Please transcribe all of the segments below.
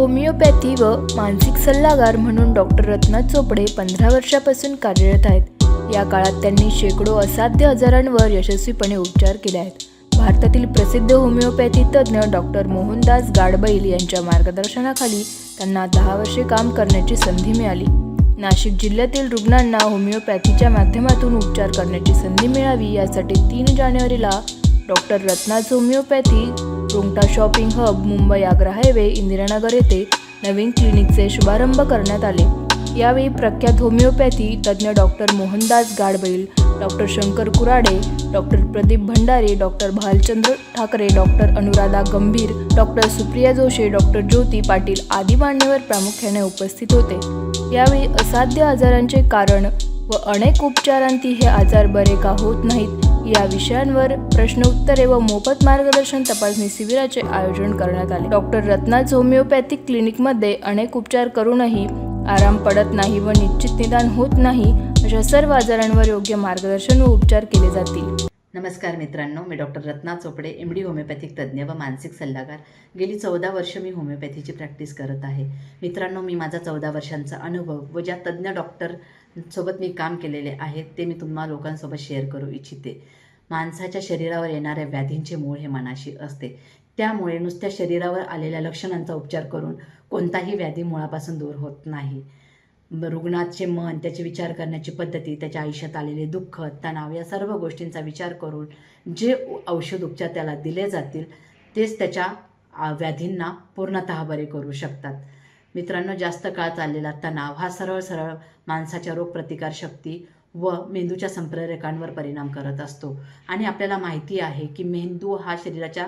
Homeopathy व मानसिक सल्लागार म्हणून डॉक्टर रत्ना चोपडे पंधरा वर्षापासून कार्यरत आहेत. या काळात त्यांनी शेकडो असाध्य आजारांवर यशस्वीपणे उपचार केले आहेत. भारतातील प्रसिद्ध होमिओपॅथी तज्ज्ञ डॉक्टर मोहनदास गाडबैल यांच्या मार्गदर्शनाखाली त्यांना दहा वर्षे काम करण्याची संधी मिळाली. नाशिक जिल्ह्यातील रुग्णांना होमिओपॅथीच्या माध्यमातून उपचार करण्याची संधी मिळावी यासाठी तीन जानेवारीला doctor रत्नाज homeopathy Rungta shopping hub Mumbai Agra highway Indiranagar येथे नवीन क्लिनिकचे शुभारंभ करण्यात आले. यावेळी प्रख्यात होमिओपॅथी तज्ज्ञ doctor Mohandas Gadbail doctor Shankar Kurade doctor Pradeep Bhandare doctor Bhalchandra Thackeray doctor Anuradha Gambhir doctor Supriya Joshi doctor Jyoti Patil आदी मान्यवर प्रामुख्याने उपस्थित होते. यावेळी असाध्य आजारांचे कारण व अनेक उपचारांती हे आजार बरे का होत नाहीत या विषयांवर प्रश्न उत्तरे व मोफत मार्गदर्शन तपासणी शिबिराचे आयोजन करण्यात आले. डॉक्टर रत्नाज होमिओपॅथिक क्लिनिकमध्ये अनेक उपचार करूनही आराम पडत नाही व निश्चित निदान होत नाही अशा सर्व आजारांवर योग्य मार्गदर्शन व उपचार केले जातील. नमस्कार मित्रांनो मी doctor Ratna Chopde M D homeopathic तज्ज्ञ व मानसिक सल्लागार. गेली चौदा वर्ष मी होमिओपॅथीची प्रॅक्टिस करत आहे. मित्रांनो मी माझा चौदा वर्षांचा अनुभव व ज्या तज्ज्ञ डॉक्टर सोबत मी काम केलेले आहे ते मी तुम्हा लोकांसोबत शेअर करू इच्छिते. माणसाच्या शरीरावर येणाऱ्या व्याधींचे मूळ हे मनाशी असते. त्यामुळे नुसत्या शरीरावर आलेल्या लक्षणांचा उपचार करून कोणताही व्याधी मुळापासून दूर होत नाही. रुग्णाचे मन त्याचे विचार करण्याची पद्धती त्याच्या आयुष्यात आलेले दुःख तणाव या सर्व गोष्टींचा विचार करून जे औषध उपचार त्याला दिले जातील तेच त्याच्या व्याधींना पूर्णतः बरे करू शकतात. मित्रांनो जास्त काळ चाललेला तणाव हा सरळ सरळ माणसाच्या रोगप्रतिकारशक्ती व मेंदूच्या संप्रेरकांवर परिणाम करत असतो. आणि आपल्याला माहिती आहे की मेंदू हा शरीराच्या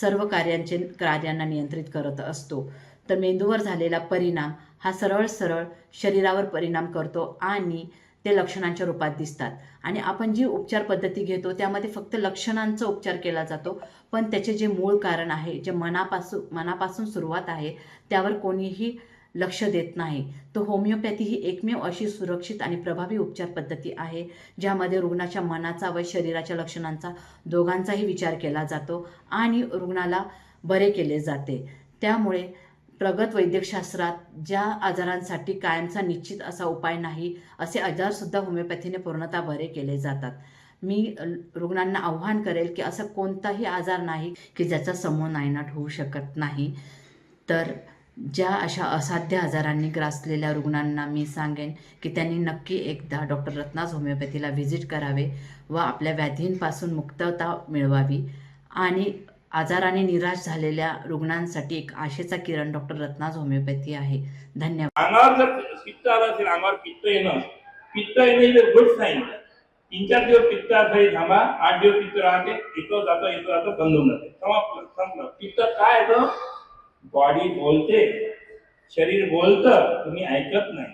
सर्व कार्यांचे कार्यांना नियंत्रित करत असतो. तर मेंदूवर झालेला परिणाम हा सरळ सरळ शरीरावर परिणाम करतो आणि ते लक्षणांच्या रूपात दिसतात. आणि आपण जी उपचार पद्धती घेतो त्यामध्ये फक्त लक्षणांचा उपचार केला जातो पण त्याचे जे मूळ कारण आहे जे मनापासून मनापासून सुरुवात आहे त्यावर कोणीही लक्ष देत नाही. तो होमिओपॅथी ही एकमेव अशी सुरक्षित आणि प्रभावी उपचार पद्धती आहे ज्यामध्ये रुग्णाच्या मनाचा व शरीराच्या लक्षणांचा दोघांचाही विचार केला जातो आणि रुग्णाला बरे केले जाते. त्यामुळे प्रगत वैद्यकशास्त्रात ज्या आजारांसाठी कायमचा निश्चित असा उपाय नाही असे आजारसुद्धा होमिओपॅथीने पूर्णतः बरे केले जातात. मी रुग्णांना आव्हान करेल की असं कोणताही आजार नाही की ज्याचा समूह नायनाट होऊ शकत नाही. तर ज्या अशा असाध्य आजारांनी ग्रासलेल्या रुग्णांना मी सांगेन की त्यांनी नक्की एकदा डॉक्टर रत्नाज होमिओपॅथीला व्हिजिट करावे व आपल्या व्याधींपासून मुक्तता मिळवावी आणि आजाराने निराश झालेल्या रुग्णांसाठी एक आशेचा किरण डॉक्टर रत्नाज होमिओपॅथी आहे. धन्यवाद. अंगावर जर पित्त आलं असेल अंगावर पित्त येणं पित्त येणं इज गुड साईन तीन चार दिवस पित्त असाही थांबा आठ दिवस पित्त राहते येतो जातो येतो जातो बंद होऊन जाते. समाप्त संपलं. पित्त काय येतं बॉडी बोलते. शरीर बोलतं तुम्ही ऐकत नाही.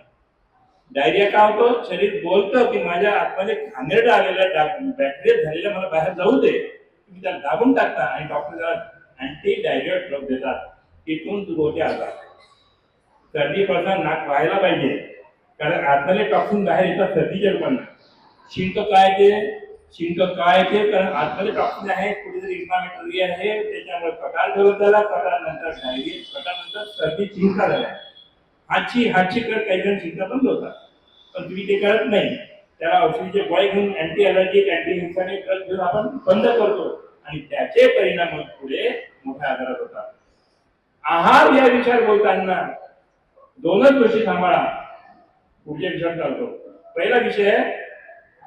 डायरिया काय होतो? शरीर बोलतं की माझ्या आतमध्ये घाणेरडं आलेल्या बॅक्टेरिया झालेल्या मला बाहेर जाऊ दे. तुम्ही त्याला दाबून टाकता आणि डॉक्टर त्याला अँटी डायरिया ड्रग देतात. तिथून सुरू होते आजार सर्दी नाक व्हायला पाहिजे. कारण आतमध्ये टॉक्सिन बाहेर येतात सर्दीच्या लोकांना शिंक काय ते? शिंक काय ते? कारण आतमध्ये टॉक्सिन आहे कुठेतरी इन्फ्लामेटरी आहे. त्याच्यामुळे कटार ठरवत झाला कटार नंतर डायरिया कटार नंतर सर्दी चिंता झाल्या हातची हातची करत काही जण चिंता बंद होतात पण तुम्ही ते करत नाही. त्याला औषधीचे गोळे घेऊन anti allergic anti histaminic drug घेऊन आपण बंद करतो. आणि त्याचे परिणाम पुढे मोठ्या आजारात होतात. आहार या विषयावर बोलताना दोनच गोष्टी सांभाळा पुढच्या विषयावर चालतो पहिला विषय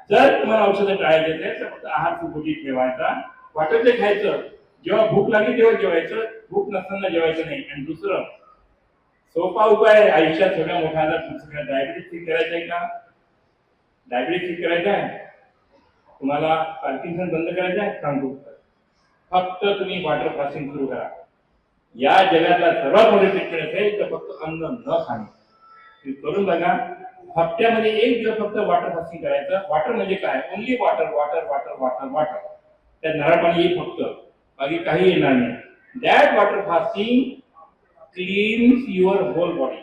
जर तुम्हाला औषधं टाळायचे असेल तर फक्त आहार सुखोजीत ठेवायचा. वाटत ते खायचं जेव्हा भूक लागली तेव्हा जेवायचं भूक नसताना जेवायचं नाही. आणि दुसरं सोपा उपाय आहे आयुष्यात सगळ्या मोठा आजार सगळ्या डायबिटीस ठीक करायचं आहे का? डायबिटीस ठीक करायचं आहे. तुम्हाला पार्किन्सन बंद करायचं आहे सांगतो फक्त तुम्ही वॉटर फास्टिंग सुरू करा. या जगातला सर्वात मोठे ट्रीटमेंट असेल तर फक्त अन्न न खाणे. तुम्ही करून बघा हप्त्यामध्ये एक दिवस फक्त वॉटर फास्टिंग करायचं. वॉटर म्हणजे काय? Only water water water water water त्या नारळ पाणी येईल फक्त. बाकी काही येणार नाही. That water fasting cleanse your whole body